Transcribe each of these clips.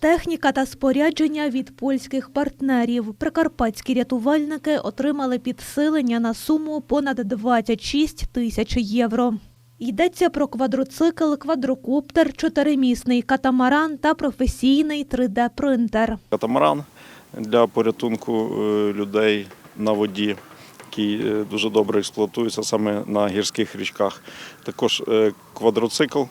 Техніка та спорядження від польських партнерів. Прикарпатські рятувальники отримали підсилення на суму понад 26 тисяч євро. Йдеться про квадроцикл, квадрокоптер, чотиримісний катамаран та професійний 3D-принтер. Катамаран для порятунку е, людей на воді, який е, дуже добре експлуатується саме на гірських річках. Також е, квадроцикл,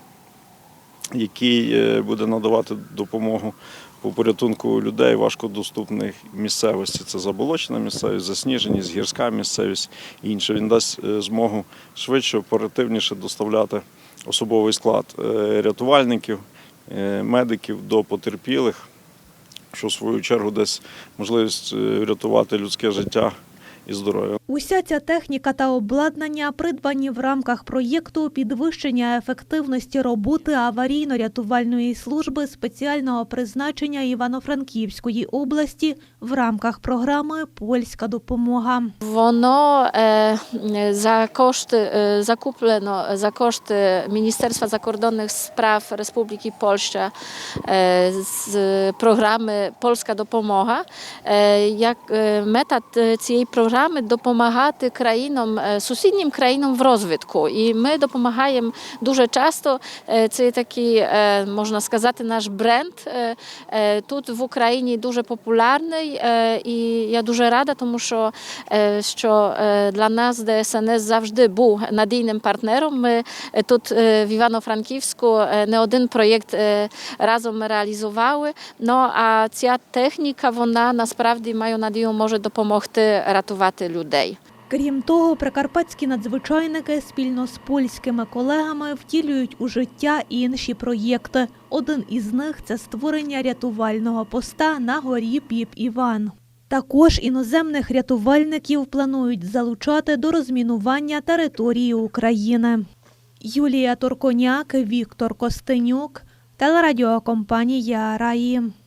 який е, буде надавати допомогу по порятунку людей важкодоступних місцевості. Це заболочена місцевість, засніженість, гірська місцевість і інше. Він дасть е, змогу швидше, оперативніше доставляти особовий склад е, рятувальників, медиків до потерпілих що в свою чергу дасть можливість врятувати людське життя і здоров'я. Уся ця техніка та обладнання придбані в рамках проєкту підвищення ефективності роботи аварійно-рятувальної служби спеціального призначення Івано-Франківської області в рамках програми Польська допомога. Воно е, за кошти е, закуплено за кошти Міністерства закордонних справ Республіки Польща е, з програми Польська допомога. Е, Як е, мета цієї програми допомагати країнам, е, сусіднім країнам в розвитку. І ми допомагаємо дуже часто. Е, Це такий, е, можна сказати, наш бренд. Е, е, Тут в Україні дуже популярний, е, і я дуже рада, тому що, е, що е, для нас ДСНС завжди був надійним партнером. Ми е, тут е, в Івано-Франківську е, не один проєкт е, разом ми реалізували. Ну а ця техніка, вона насправді маю надію, може допомогти рятувати людей. Крім того, прикарпатські надзвичайники спільно з польськими колегами втілюють у життя інші проєкти. Один із них це створення рятувального поста на горі Піп Іван. Також іноземних рятувальників планують залучати до розмінування території України. Юлія Турконяк, Віктор Костенюк, телерадіокомпанія Раї.